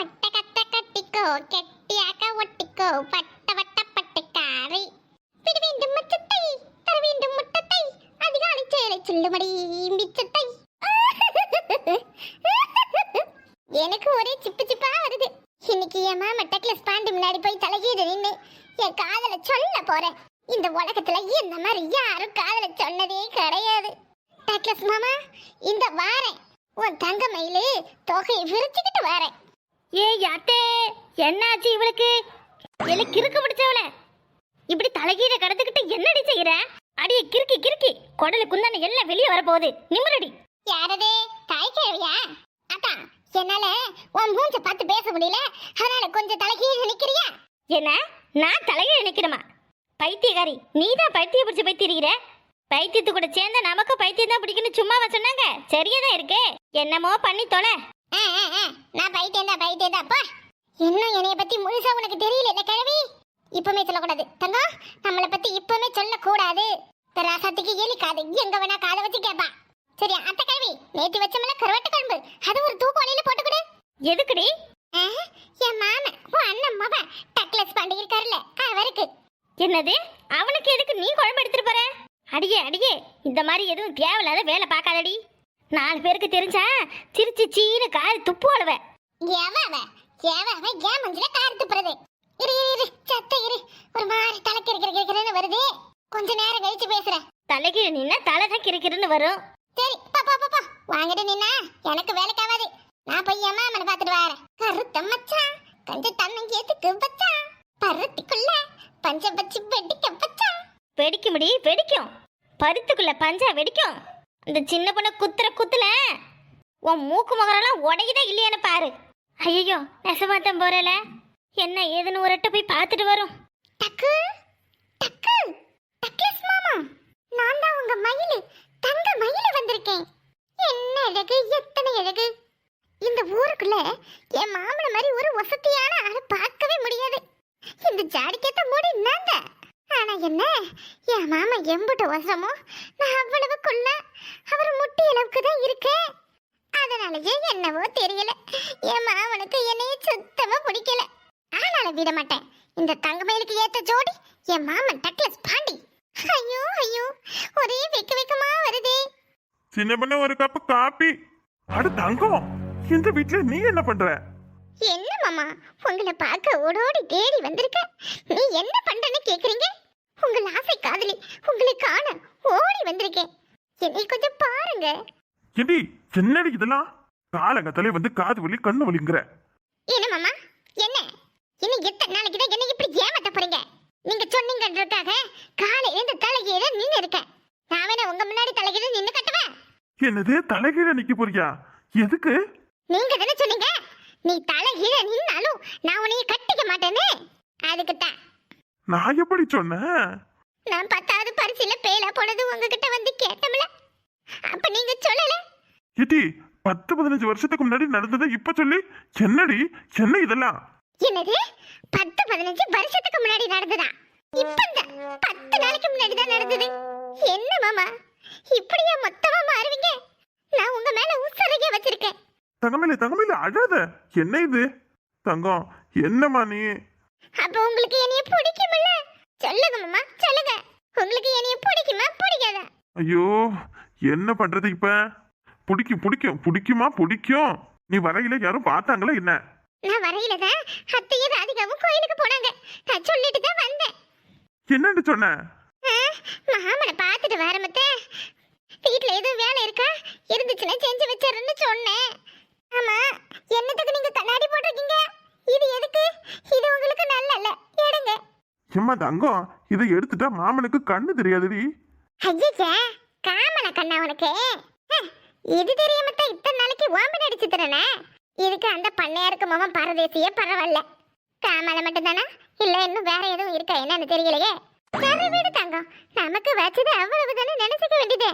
ஒட்ட கத்த கட்டிக்கோ கெட்டியாக்க ஒட்டிக்கோ பட்ட வட்ட பட்டுக்காரி பிடி வேண்டும் முச்சத்தை தர வேண்டும் முட்டத்தை அதிகாலை சேலை சொல்லுமடி மிச்சத்தை எனக்கு ஒரே சிப்பு சிப்பா வருது இன்னைக்கு என் மாமா டெக்லஸ் பாண்டி முன்னாடி போய் தலைகீது நின்று என் காதல சொல்ல போறேன் இந்த உலகத்துல இந்த மாதிரி யாரும் காதல சொன்னதே கிடையாது டெக்லஸ் மாமா இந்த வாரேன் உன் தங்க மயிலு தொகையை விரிச்சுக்கிட்டு வாரேன் ஏய் அத்தே என்னாச்சு இவளுக்கு? எல்ல கிறுக்கு பிடிச்சவள. இப்படி தலைகீழ கடந்துக்கிட்டு என்னடி செய்யற? அடியே கிறுக்கி கிறுக்கி. குடலு குந்தான எல்லாம் வெளியே வரப்போகுது. நிம்மரடி யாரது தாய் கிழவியா அதான் என்னால உன் மூஞ்ச பார்த்து பேச முடியல. அதனால கொஞ்சம் தலைகீழ நிக்கிறியா? என்ன? நான் தலைகீழ நிக்கணுமா? பைத்தியக்காரி நீ தான் பைத்திய பிடிச்சு பைத்தியிருக்கிற பைத்தியத்து கூட சேர்ந்தா நமக்கு பைத்தியம் தான் பிடிக்குன்னு சும்மாவா சொன்னாங்க? சரியா தான் இருக்கு. என்னமோ பண்ணி தொலை. ஆ, ஆ, ஆ, நான் பைத்தியம் தான் பைத்தியம் தான். அப்பா இன்னும் என்னைய பத்தி முழுசா உனக்கு தெரியல இந்த கிழவி? இப்பவுமே சொல்லக்கூடாது. தங்கம் நம்மளை பத்தி இப்பவுமே சொல்லக்கூடாது. ராசாத்துக்கு எலி காது எங்க வேணா காதை வச்சு கேப்பா. சரி அத்தை கிழவி. நேத்து வச்சோம்ல கருவாட்டு குழம்பு. அது ஒரு தூக்கு வலையில போட்டு கொடு. எதுக்குடி? என் மாமன். உன் அண்ணன் மவன் டக்லஸ் பாண்டி இருக்காருல்ல அவருக்கு. என்னது? அவனுக்கு எதுக்கு நீ குழம்பு எடுத்துட்டு போற? அடியே அடியே. இந்த மாதிரி எதுவும் தேவையில்லாத வேலை பார்க்காதடி. நாலு பேருக்கு தெரிஞ்சா சிரிச்சு சீனு காரி துப்பு அழுவ. எவ அவ எவ அவ ஏன் மஞ்சள கார் துப்புறது. இரு இரு இரு. சத்த இரு. ஒரு மாதிரி இருக்கிற இருக்கிறன்னு வருது. கொஞ்ச நேரம் கழிச்சு பேசுறேன். தலைக்கு நின்னா தலை தான் கிறுக்கிறுன்னு வரும். சரி பா பா பா வாங்கிட்டு நின்னா எனக்கு வேலைக்கு ஆகாது நான் போய் என் மாமனை பார்த்துட்டு வரேன். கருத்த மச்சான். கொஞ்சம் தன்னங்கேத்துக்கு வச்சான் பருத்திக்குள்ள பஞ்ச பச்சி வெடிக்க வச்சான் வெடிக்க முடி வெடிக்கும். பருத்துக்குள்ள பஞ்சா வெடிக்கும். இந்த சின்ன பொண்ணை குத்துற குத்துல உன் மூக்கு முகரெல்லாம் உடையுதா இல்லையான்னு பாரு. ஐயோ நெசமாத்தம் போறல என்ன ஏதுன்னு ஒரு போய் பார்த்துட்டு வரும். டக்கு டக்கு டக்லஸ் மாமா நான் தான் உங்க மயிலு தங்க மயிலு வந்திருக்கேன். என்ன அழகு எத்தனை அழகு. இந்த ஊருக்குள்ள என் மாமன மாதிரி ஒரு வசதியான ஆளை பார்க்கவே முடியாது. இந்த ஜாடிக்கேத்த மூடி நாங்க ஆனா என்ன? என் மாமா எம்புட்டு வசமோ? நான் அவ்வளவுக்குள்ள அவர் முட்டி அளவுக்கு தான் இருக்கேன் அதனாலயே என்னவோ தெரியல. என் மாமனுக்கு என்னைய சுத்தமா பிடிக்கல. ஆனாலும் விட மாட்டேன். இந்த தங்கமயிலுக்கு ஏத்த ஜோடி என் மாமன் டக்லஸ் பாண்டி. ஐயோ ஐயோ ஒரே வெக்க வெக்கமா வருதே. சின்ன பண்ண ஒரு கப். காப்பி அட தங்கம் இந்த வீட்டுல நீ என்ன பண்ற? என்ன மாமா? உங்களை பார்க்க ஓடோடி தேடி வந்திருக்க. நீ என்ன பண்றன்னு கேக்குறீங்க? உங்கள் ஆசை காதலி உங்களை காண ஓடி வந்திருக்கேன். என்னை கொஞ்சம் பாருங்க. ஏடி என்னடி இதெல்லாம்? காலங்கத்தாலே வந்து காது வலி கண்ணு வலிங்கிற. என்ன மாமா? என்ன? இன்னும் எத்தனை நாளைக்கு தான் என்ன இப்படி ஏமாத்த போறீங்க? நீங்க சொன்னீங்கன்றதுக்காக காலையில இருந்து தலைகீழ நின்னு இருக்கேன். நான் வேணா உங்க முன்னாடி தலைகீழ நின்னு கட்டுவேன். என்னது தலைகீழ நிக்க போறியா? எதுக்கு? நீங்க தானே சொன்னீங்க? நீ தலைகீழ நின்னாலும் நான் உன்னைய கட்டிக்க மாட்டேன்னு அதுக்கு தான் நான் எப்படி சொன்னேன் நான் பத்தாவது பரிசில பேலா போனது உங்ககிட்ட வந்து கேட்டோம்ல அப்ப நீங்க சொல்லல? ஏடி பத்து பதினஞ்சு வருஷத்துக்கு முன்னாடி நடந்ததை இப்ப சொல்லி என்னடி என்ன இதெல்லாம்? என்னது? பத்து பதினஞ்சு வருஷத்துக்கு முன்னாடி நடந்ததா? இப்பதான் பத்து நாளைக்கு முன்னாடி தான் நடந்தது. என்ன மாமா? இப்படியா மொத்தமா மாறுவீங்க? நான் உங்க மேல உசரையே வச்சிருக்கேன். தங்கமேல தங்கமேல அழாத. என்ன இது? தங்கம் என்னம்மா நீ? அப்ப உங்களுக்கு என்னைய பிடிக்குமில்ல சொல்லுங்க மாமா சொல்லுங்க. உங்களுக்கு என்னைய பிடிக்குமா பிடிக்காதா? ஐயோ என்ன பண்றது இப்ப? பிடிக்கும் பிடிக்கும் பிடிக்குமா பிடிக்கும்? நீ வரையில யாரும் பார்த்தாங்களா என்ன? நான் வரையில தான் அத்தையும் ராதிகாவும் கோயிலுக்கு போனாங்க. நான் சொல்லிட்டு தான் வந்தேன். என்னன்னு சொன்ன? மாமனை பார்த்துட்டு வரமத்த வீட்ல எதுவும் வேலை இருக்கா? இருந்துச்சுன்னா செஞ்சு வச்சிருன்னு சொன்னேன். ஆமா என்னத்துக்கு நீங்க கண்ணாடி போட்டிருக்கீங்க? இது எதுக்கு? இது உங்களுக்கு நல்ல இல்ல எடுங்க. எம்மா தங்கம் இதை எடுத்துட்டா மாமனுக்கு கண்ணு தெரியாதுடி. ஐயா காமன கண்ணா உனக்கு? இது தெரியாமத்த இத்தனை நாளைக்கு ஓம்பன் அடிச்சு தரனே இதுக்கு அந்த பண்ணையாருக்கு மாமன் பரதேசியே பரவாயில்ல. காமல மட்டும் தானா இல்ல இன்னும் வேற எதுவும் இருக்கா என்னன்னு தெரியலையே. சரி வீடு தங்கம் நமக்கு வச்சது அவ்வளவு தானே நினைச்சுக்க வேண்டியது.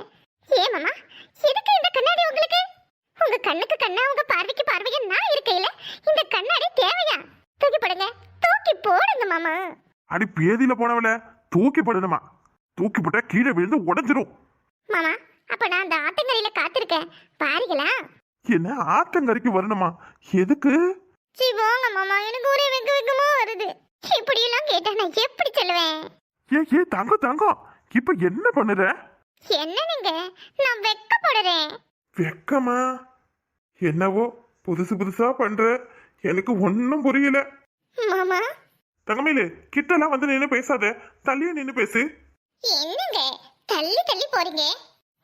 ஏன் மாமா எதுக்கு இந்த கண்ணாடி உங்களுக்கு? உங்க கண்ணுக்கு கண்ணா உங்க பார்வைக்கு பார்வையா நான் இருக்கையில இந்த கண்ணாடி தேவையா? தூக்கி போடுங்க. தூக்கி போடுங்க மாமா. அடி பேதியில போனவள. தூக்கி போடணுமா? தூக்கி போட்டா கீழே விழுந்து உடைஞ்சிரும். மாமா அப்ப நான் அந்த ஆத்தங்கரையில காத்திருக்கேன். பாருங்களா. என்ன ஆத்தங்கரைக்கு வரணுமா? எதுக்கு? சரி போங்க மாமா. எனக்கு ஒரே வெக்க வெக்கமா வருது. இப்படி எல்லாம் கேட்டா நான் எப்படி சொல்லுவேன்? ஏ ஏ தங்கம் தங்கம். இப்ப என்ன பண்ணுற? என்ன நீங்க? நான் வெக்கப்படுறேன் வெக்கமா? என்னவோ புதுசு புதுசா பண்ற. எனக்கு ஒன்றும் புரியல. மாமா? தங்கமேலு கிட்டலாம் வந்து நின்று பேசாத. தள்ளியே நின்று பேசு. என்னங்க? தள்ளி தள்ளி போறீங்க.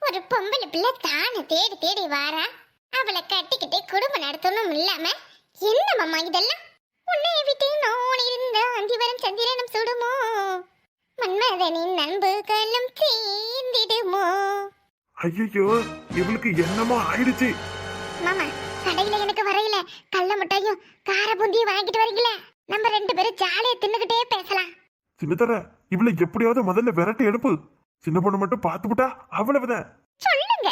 ஒரு பொம்பளை பிள்ளை தானே தேடி தேடி வாரா? அவளை கட்டிக்கிட்டு குடும்பம் நடத்தணும் இல்லாம என்ன மாமா இதெல்லாம்? உன்னை விட்டு நான் இருந்த அந்திவரம் சந்திரனும் சுடுமோ? மன்மதனின் கல்லம் தீந்திடுமோ ஐயோ இவளுக்கு என்னமோ ஆயிடுச்சு. மாமா கடையில எனக்கு வரையில கள்ள முட்டையும் கார பூந்தியும் வாங்கிட்டு வரீங்களா? நம்ம ரெண்டு பேரும் ஜாலியா தின்னுகிட்டே பேசலாம். சின்னத்தர இவளை எப்படியாவது முதல்ல விரட்டி எடுப்பு. சின்ன பொண்ணு மட்டும் பார்த்துவிட்டா அவ்வளவுதான். சொல்லுங்க.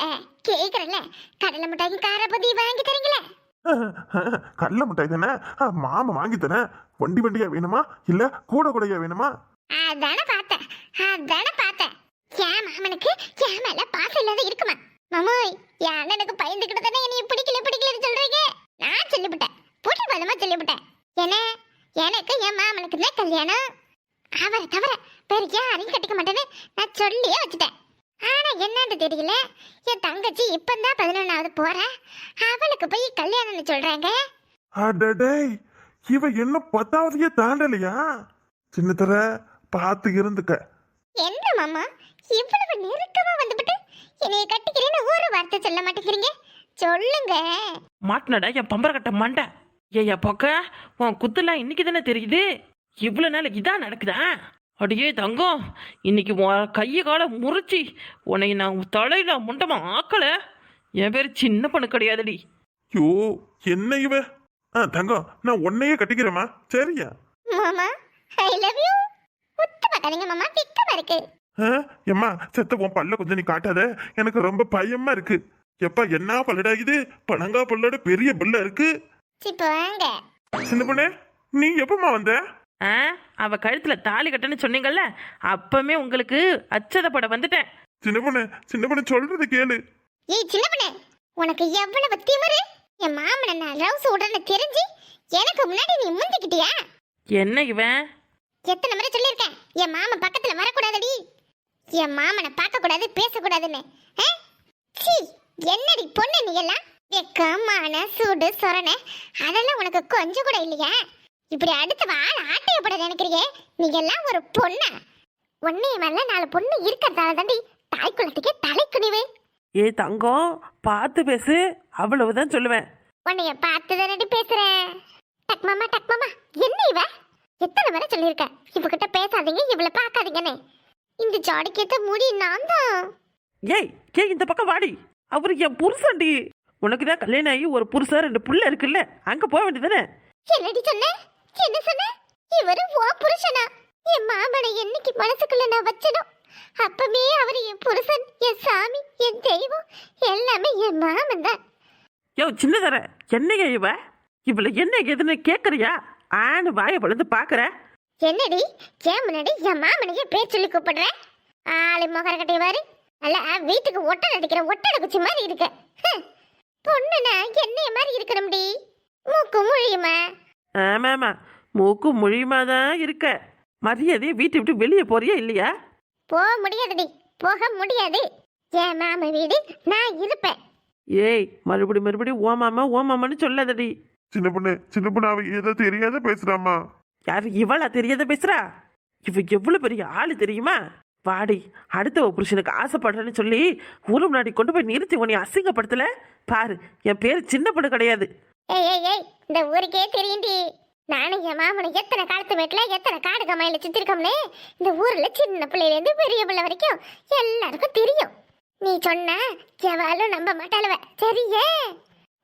கேக்குறல கடலை மிட்டாயும் கார பூந்தியும் வாங்கி தரீங்களா? கடல மிட்டாய் தானே? மாமா வாங்கி தரேன். வண்டி வண்டியா வேணுமா? இல்ல கூட கூடையா வேணுமா? அதானே பார்த்தேன். அதானே பார்த்தேன். என் மாமனுக்கு என் மேல பாசம் இல்லாத இருக்குமா? மாமோய் என் அண்ணனுக்கு பயந்துக்கிட்டு தானே என்னைய பிடிக்கல பிடிக்கலன்னு சொல்றீங்க? நான் சொல்லிவிட்டேன். புடி பலமா சொல்லிவிட்டேன். என்ன? எனக்கு என் மாமனுக்கு தான் கல்யாணம்? அவரை தவிர வேற யாரையும் கட்டிக்க மாட்டேன்னு நான் சொல்லியே வச்சுட்டேன். ஆனா என்னன்னு தெரியல. என் தங்கச்சி இப்பந்தான் பதினொன்னாவது போறா. அவளுக்கு போய் கல்யாணம்னு சொல்றாங்க. அடடே இவ என்ன பத்தாவதையே தாண்டலையா? சின்னத்தர பார்த்து இருந்துக்க. என்ன மாமா? இவ்வளவு நெருக்கமா வந்துபிட்டு என்னைய கட்டிக்கிறேன்னு ஒரு வார்த்தை சொல்ல மாட்டேங்கிறீங்க? சொல்லுங்க. மாட்டினடா என் பம்பரக்கட்ட மண்டை. ஏய்யா பொக்க உன் குத்துலாம் இன்னைக்கு தானே தெரியுது? இவ்வளோ நாள் இதான் நடக்குதா? அடியே தங்கம் இன்னைக்கு உன் கையை காலை முறிச்சி உன்னை நான் தலையில முண்டமா ஆக்கல. என் பேர் சின்ன பொண்ணு கிடையாதுடி. யோ என்ன இவ? ஆ தங்கம் நான் உன்னையே கட்டிக்கிறேம்மா. சரியா? மாமா ஐ லவ் யூ முத்து பார்க்காதீங்க மாமா. திக்கமா இருக்கு. எம்மா செத்த உன் பல்ல கொஞ்சம் நீ காட்டாத. எனக்கு ரொம்ப பயமா இருக்கு. எப்பா என்ன பல்லடா இது? பனங்கா பல்லோட பெரிய பல்ல இருக்கு. சின்ன பொண்ணே நீ எப்பமா வந்த? ஆ அவ கழுத்துல தாலி கட்டன்னு சொன்னீங்கல்ல அப்பமே உங்களுக்கு அச்சதப்பட வந்துட்டேன். சின்ன பொண்ணு சின்ன பொண்ணு சொல்றது கேளு. ஏய் சின்ன பொண்ணு உனக்கு எவ்வளவு திமிரு? என் மாமனை நான் ரவுஸ் உடனே தெரிஞ்சு எனக்கு முன்னாடி நீ முந்திக்கிட்டியா? என்ன இவன்? எத்தனை முறை சொல்லியிருக்கேன் என் மாமன் பக்கத்துல வரக்கூடாதடி. என் மாமனை பார்க்க கூடாது பேசக்கூடாதுன்னு? சீ என்னடி பொண்ணு நீ எல்லாம்? வெக்கமான சூடு சொரண அதெல்லாம் உனக்கு கொஞ்சம் கூட இல்லையா. இப்படி அடுத்த வாழ ஆட்டையப்பட நினைக்கிறீங்க நீங்க எல்லாம் ஒரு பொண்ணா? ஒன்னே மேல நாலு பொண்ணு இருக்கிறதால தாண்டி தாய் குலத்துக்கே தலை குனிவு ஏ தங்கம் பார்த்து பேசு. அவ்வளவுதான் சொல்லுவேன். உன்னைய பார்த்து தானடி பேசுறேன் டக் மாமா டக் மாமா என்ன இவ? எத்தனை முறை சொல்லியிருக்க? இவகிட்ட பேசாதீங்க இவளை பார்க்காதீங்கன்னு. இந்த ஜாடிக்கு ஏத்த முடி நான் தான் ஏய் ஏய் இந்த பக்கம் வாடி. அவரு என் புருஷன்டி. உனக்கு தான் கல்யாணம் ஆகி ஒரு புருஷன் ரெண்டு புள்ள இருக்குல்ல. அங்க போக வேண்டியதானே என்னடி சொன்ன? என்ன சொன்ன? இவரு ஓ புருஷனா. என் மாமனை என்னைக்கு மனசுக்குள்ள நான் வச்சனோ அப்பமே அவர் என் புருஷன் என் சாமி என் தெய்வம் எல்லாமே என் மாமன் தான். யோ சின்னதர என்னையா இவ? இவளை என்ன எதுன்னு கேக்குறியா? ஆன்னு வாயை பழுந்து பாக்குற. என்னடி? ஏன் முன்னாடி என் மாமனையே பேர் சொல்லி கூப்பிடுற? ஆளு முகர கட்டிவாரு அல்ல வீட்டுக்கு ஒட்டடை அடிக்கிற ஒட்டடை குச்சி மாதிரி இருக்க. பொண்ணுனா என்னைய மாதிரி இருக்கணும்டி. மூக்கு முழியுமா? ஆமாமா மூக்கு மொழியுமா தான் இருக்க. மரியாதையை வீட்டை விட்டு வெளியே போறியா இல்லையா? போக முடியாதுடி. போக முடியாது. என் மாமா வீடு நான் இருப்பேன். ஏய் மறுபடி மறுபடி ஓ மாமா ஓ மாமான்னு சொல்லாதடி. சின்ன பொண்ணு சின்ன பொண்ணு அவ ஏதோ தெரியாத பேசுறாமா யார் இவளா தெரியாத பேசுறா? இவ எவ்வளவு பெரிய ஆள் தெரியுமா? வாடி அடுத்த புருஷனுக்கு ஆசைப்படுறேன்னு சொல்லி ஊரு முன்னாடி கொண்டு போய் நிறுத்தி உன்னை அசிங்கப்படுத்தல? பாரு என் பேர் சின்ன பொண்ணு கிடையாது. ஏய் ஏய் ஏய் இந்த ஊருக்கே தெரியும்டி. நானும் என் மாமனை எத்தனை காலத்து வீட்டுல எத்தனை காடு கமாயில் சுத்திருக்கோம்னு? இந்த ஊரில் சின்ன பிள்ளையிலேருந்து பெரிய பிள்ளை வரைக்கும் எல்லாருக்கும் தெரியும். நீ சொன்ன எவாலும் நம்ப மாட்டாளுவ. சரியே?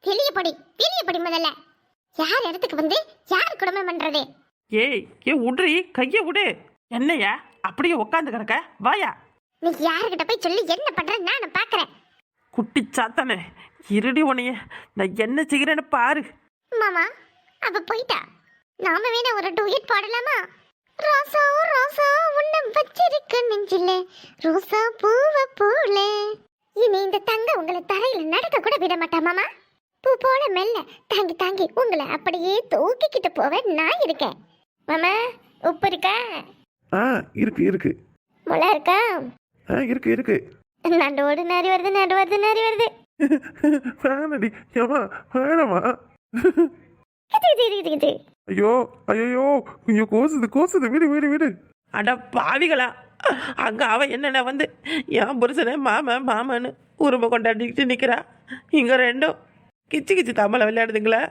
வெளியே படி வெளியே படி முதல்ல. யார் இடத்துக்கு வந்து யார் குடும்பம் பண்ணுறது ஏய் ஏ உட்ரி கைய விடு. என்னையா? அப்படியே உட்காந்து கிடக்க? வாயா. நீ யாருக்கிட்ட போய் சொல்லி என்ன பண்ற நான் பாக்குறேன் குட்டி சாத்தானே இருடி உனைய நான் என்ன செய்கிறேன்னு பாரு. மாமா அவ போயிட்டா? நாம வேணா ஒரு டூயட் பாடலாமா? ரோசா ரோசா உன்னை வச்சிருக்க நெஞ்சில. ரோசா பூவ போல. இனி இந்த தங்க உங்களை தரையில நடக்க கூட விட மாட்டா மாமா. பூ போல மெல்ல தாங்கி தாங்கி உங்களை அப்படியே தூக்கிக்கிட்டு போக நான் இருக்கேன். மாமா உப்பு இருக்கா? ஆ இருக்கு இருக்கு. முளை இருக்கா? ஆ இருக்கு இருக்கு. நண்டோடு நரி வருது நண்டு வருது நரி வருது. வேணடி ஏமா வேணாமா. ஐயோ ஐயோ கொஞ்சம் கோசுது கோசுது. விடு விடு விடு. அட பாவிகளா. அங்க அவ என்னென்ன வந்து என் புருஷனை மாமன் மாமன்னு உருமை கொண்டாடிக்கிட்டு நிக்கிறா. இங்க ரெண்டும் கிச்சு கிச்சு தாமலை விளையாடுதுங்களா?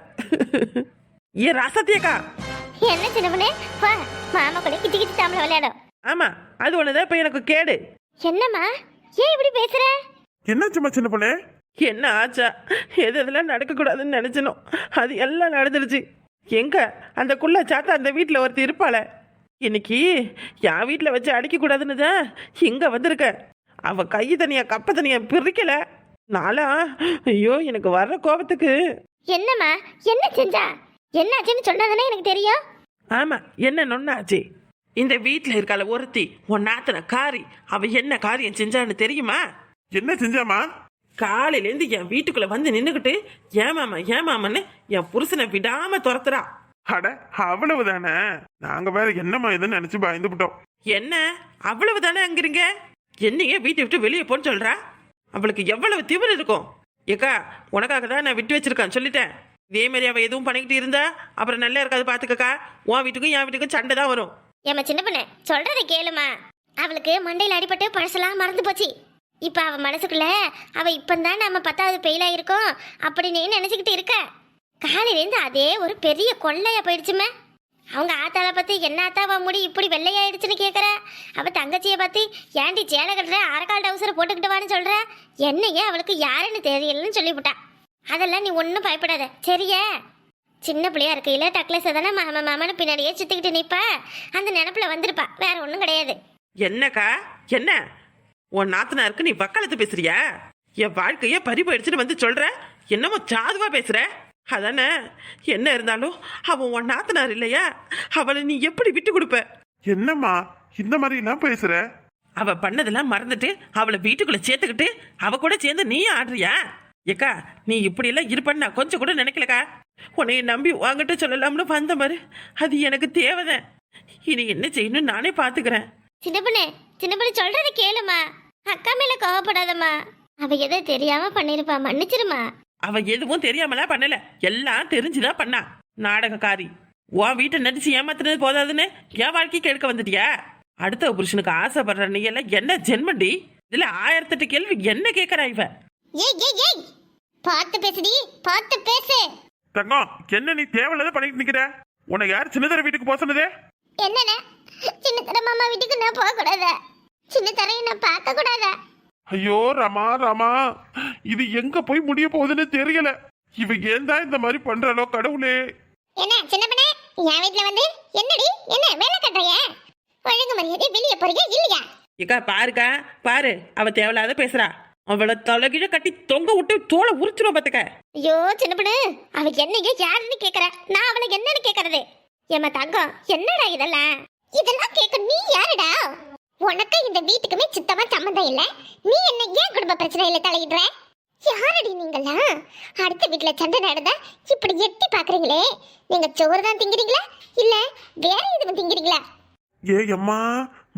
ஏ ரசத்தியக்கா என்ன சின்ன பொண்ணு வா மாமா கூட கிச்சு கிச்சு தாமலை விளையாடும். ஆமா அது ஒண்ணுதான் இப்ப எனக்கு கேடு. என்னம்மா? ஏன் இப்படி பேசுற? என்னாச்சும்மா சின்ன பொண்ணே? என்ன ஆச்சா? எது எதெல்லாம் நடக்கக்கூடாதுன்னு நினைச்சனோ. அது எல்லாம் நடந்துருச்சு. எங்க? அந்த குள்ள சாத்தா அந்த வீட்டில் ஒருத்தி இருப்பாள. இன்னைக்கு என் வீட்டில் வச்சு அடிக்கக்கூடாதுன்னு தான் இங்கே வந்திருக்க. அவ கை தனியா கப்ப தனியா பிரிக்கல. நாளா ஐயோ எனக்கு வர்ற கோபத்துக்கு. என்னம்மா? என்ன செஞ்சா? என்னாச்சுன்னு சொன்னதானே எனக்கு தெரியும். ஆமா என்ன நொன்னாச்சு? இந்த வீட்டில் இருக்கால ஒருத்தி உன் நாத்தன காரி அவ என்ன காரியம் செஞ்சான்னு தெரியுமா? என்ன செஞ்சாமா காலையிலேருந்து என் வீட்டுக்குள்ள வந்து நின்றுக்கிட்டு ஏமாமா ஏமாமன்னு என் புருஷனை விடாம துரத்துறா. அட அவ்வளவுதானே? நாங்க வேற என்னம்மா இதுன்னு நினைச்சு பயந்து விட்டோம் என்ன? அவ்வளவு தானே அங்கிருங்க? என்னையே வீட்டை விட்டு வெளியே போன்னு சொல்றா? அவளுக்கு எவ்வளவு திமிரு இருக்கும்? ஏக்கா உனக்காக தான் நான் விட்டு வச்சிருக்கேன் சொல்லிட்டேன். இதே மாதிரி அவ எதுவும் பண்ணிக்கிட்டு இருந்தா? அப்புறம் நல்லா இருக்காது பாத்துக்கக்கா. உன் வீட்டுக்கும் என் வீட்டுக்கும் சண்டை தான் வரும். ஏமா சின்ன பொண்ணு சொல்றதை கேளுமா அவளுக்கு மண்டையில் அடிபட்டு பழசெல்லாம் மறந்து போச்சு. இப்போ அவ மனசுக்குள்ள அவ இப்பந்தான் நம்ம பத்தாவது பெயிலா இருக்கோம் அப்படின்னு நினைச்சுக்கிட்டு இருக்க. காலையிலேருந்து அதே ஒரு பெரிய கொள்ளையா போயிடுச்சுமே அவங்க ஆத்தாளை பத்தி என்ன ஆத்தாவா முடி இப்படி வெள்ளையாயிடுச்சுன்னு கேக்குற? அவ தங்கச்சியை பத்தி ஏன்டி சேலை கட்டுற? அரைக்கால் டவுசரை போட்டுக்கிட்டு வான்னு சொல்ற? என்னையே அவளுக்கு யாருன்னு தெரியலன்னு சொல்லிவிட்டா. அதெல்லாம் நீ ஒன்றும் பயப்படாத. சரியா? சின்ன பிள்ளையா இருக்கையில டக்லஸ் தானே மாமா மாமான்னு பின்னாடியே சுத்திக்கிட்டு நிப்பா. அந்த நினப்புல வந்திருப்பா. வேற ஒன்றும் கிடையாது. என்னக்கா? என்ன? உன் நாத்தனாருக்கு நீ வக்காலத்து பேசுறியா? என் வாழ்க்கையே பறி போயிடுச்சுன்னு வந்து சொல்ற? என்னமோ சாதுவா பேசுற? அதானே? என்ன இருந்தாலும் அவன் உன் நாத்தனார் இல்லையா? அவளை நீ எப்படி விட்டு கொடுப்ப? என்னம்மா இந்த மாதிரி எல்லாம் பேசுற? அவ பண்ணதெல்லாம் மறந்துட்டு அவளை வீட்டுக்குள்ள சேர்த்துக்கிட்டு அவ கூட சேர்ந்து நீ ஆடுறியா? ஏக்கா நீ இப்படி எல்லாம் இருப்பன்னு நான் கொஞ்சம் கூட நினைக்கலக்கா. உன்னைய நம்பி வாங்கிட்ட சொல்லலாம்னு வந்த மாதிரி அது எனக்கு தேவைதான். இனி என்ன செய்யணும் நானே பாத்துக்கிறேன். சின்ன பொண்ணு சின்ன பொண்ணு சொல்றத கேளுமா. அக்கா மேல கோவப்படாதம்மா. அவ எதோ தெரியாம பண்ணிருப்பா மன்னிச்சிருமா? அவ எதுவும் தெரியாமலாம் பண்ணல. எல்லாம் தெரிஞ்சுதான் பண்ணா. நாடகக்காரி உன் வீட்டை நடிச்சு ஏமாத்துனது போதாதுன்னு என் வாழ்க்கைக்கு எடுக்க வந்துட்டியா? அடுத்த புருஷனுக்கு ஆசைப்படுற நீ எல்லாம் என்ன ஜென்மண்டி? இதுல ஆயிரத்தெட்டு கேள்வி என்ன கேக்குறா இவ? ஏய் ஏய் ஏய்! பார்த்து பேசுடி பார்த்து பேசு! தங்கம் என்ன நீ தேவையில்லாத பண்ணிட்டு நிக்கிற? உன்னை யார் சின்னதர வீட்டுக்கு போக சொன்னதே? என்னண்ணே? சின்ன தர மாமா வீட்டுக்கு நான் போக கூடாதா சின்ன தரையை நான் பார்க்க கூடாதா ஐயோ ரமா ரமா! இது எங்க போய் முடிய போகுதுன்னு தெரியல. இவ ஏன் தான் இந்த மாதிரி பண்றாளோ கடவுளே! என்ன சின்ன பண்ணே? என் வீட்ல வந்து என்னடி? என்ன வேலை கட்டுறிய? ஒழுங்கு மரியாதை வெளியே போறீங்க இல்லையா? ஏக்கா பாருக்கா பாரு. அவ தேவையில்லாத பேசுறா. அவளை தலைகீழ கட்டி தொங்க விட்டு தோலை உரிச்சிரும் பாத்துக்க. ஐயோ சின்ன பொண்ணு அவ என்னைய யாருன்னு கேக்குற? நான் அவளை என்னன்னு கேக்குறது? ஏமா தங்கம் என்னடா இதெல்லாம்? இதெல்லாம் கேட்க நீ யாருடா? உனக்கு இந்த வீட்டுக்குமே சுத்தமா சம்மந்தம் இல்ல. நீ என்ன ஏன் குடும்ப பிரச்சனையில தலையிடுற? யாரடி நீங்களா அடுத்த வீட்ல சண்டை நடந்தா இப்படி எட்டி பாக்குறீங்களே? நீங்க சோறு தான் திங்கிறீங்களா? இல்ல வேற எதுவும் திங்கிறீங்களா? ஏ அம்மா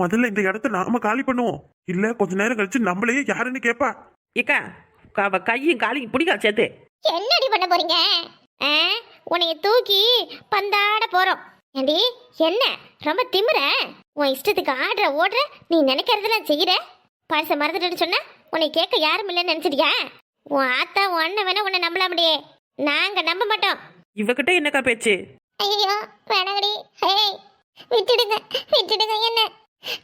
முதல்ல இந்த இடத்த நாம காலி பண்ணுவோம். இல்ல கொஞ்ச நேரம் கழிச்சு நம்மளையே யாருன்னு கேப்பா. ஏக்கா அவ கையும் காலையும் பிடிக்கா சேர்த்து. என்னடி பண்ண போறீங்க? ஆ, உன்னைய தூக்கி பந்தாட போறோம். ஏண்டி என்ன? ரொம்ப திமிர? உன் இஷ்டத்துக்கு ஆடுற ஓடுற நீ நினைக்கிறதெல்லாம் செய்யற? பழச மறந்துட்டு சொன்னா உன்னை கேட்க யாரும் இல்லைன்னு நினைச்சிட்டியா? உன் ஆத்தா உன் அண்ணன் வேணா உன்னை நம்பலாமடியே. நாங்க நம்ப மாட்டோம். இவகிட்ட என்னக்கா பேச்சு? ஐயோ வேணாங்கடி. ஏய் விட்டுடுங்க விட்டுடுங்க என்ன?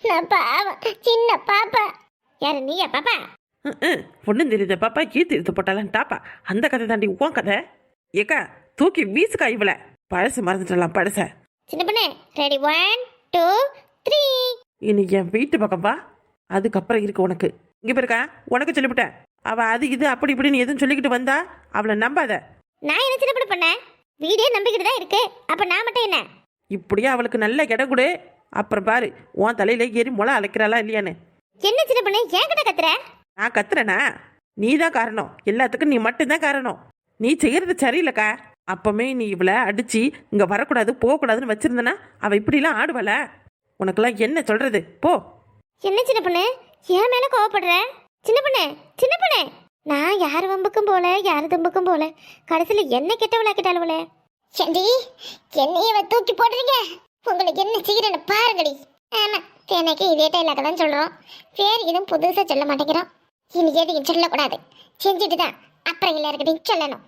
நான் பாவம் சின்ன பாப்பா. யாரு நீயா பாப்பா? பொண்ணு தெரியுத பாப்பா கீர்த்தி எடுத்து போட்டாலாம் டாப்பா. அந்த கதை தாண்டி உன் கதை? ஏக்கா தூக்கி வீசுக்கா இவள. பழசு மறந்துட்டலாம் பழச. சின்ன பொண்ணு ரெடி ஒன் டூ த்ரீ இனி என் வீட்டு பக்கம் வா. அதுக்கப்புறம் இருக்கு உனக்கு. இங்க பாருக்கா உனக்கு சொல்லிவிட்டேன். அவ அது இது அப்படி இப்படின்னு எதுவும் சொல்லிக்கிட்டு வந்தா அவளை நம்பாத. நான் என்ன சின்ன பொண்ணு பண்ணேன்? வீடே நம்பிக்கிட்டு தான் இருக்கு. அப்ப நான் மட்டும் என்ன? இப்படியே அவளுக்கு நல்ல இடம் கொடு. அப்புறம் பாரு உன் தலையில ஏறி முளை அழைக்கிறாளா இல்லையான்னு. என்ன சின்ன பொண்ணு என்கிட்ட கத்துற? நான் கத்துறேனா? நீ தான் காரணம். எல்லாத்துக்கும் நீ மட்டும்தான் காரணம். நீ செய்யறது சரியில்லைக்கா. அப்பமே நீ இவளை அடிச்சு இங்க வரக்கூடாது போகக்கூடாதுன்னு வச்சிருந்தனா அவ இப்படிலாம் ஆடுவல உனக்கெல்லாம் என்ன சொல்றது? போ. என்ன சின்ன பொண்ணு ஏன் மேல கோவப்படுற? சின்ன பொண்ணு சின்ன பொண்ணு. நான் யார் வம்புக்கும் போல யார் தம்புக்கும் போல கடைசியில் என்ன கெட்டவளாக்கிட்டாளுவலே ஏண்டி என்னையவ தூக்கி போடுறீங்க உங்களுக்கு என்ன செய்யறேன்னு பாருங்கடி. ஆமா எனக்கு இதே டைலாக தான் சொல்றோம். வேறு எதுவும் புதுசா சொல்ல மாட்டேங்கிறோம். இனி எதையும் சொல்லக்கூடாது. செஞ்சுட்டு தான் அப்புறம் எல்லாருக்கிட்டையும் சொல்லணும்.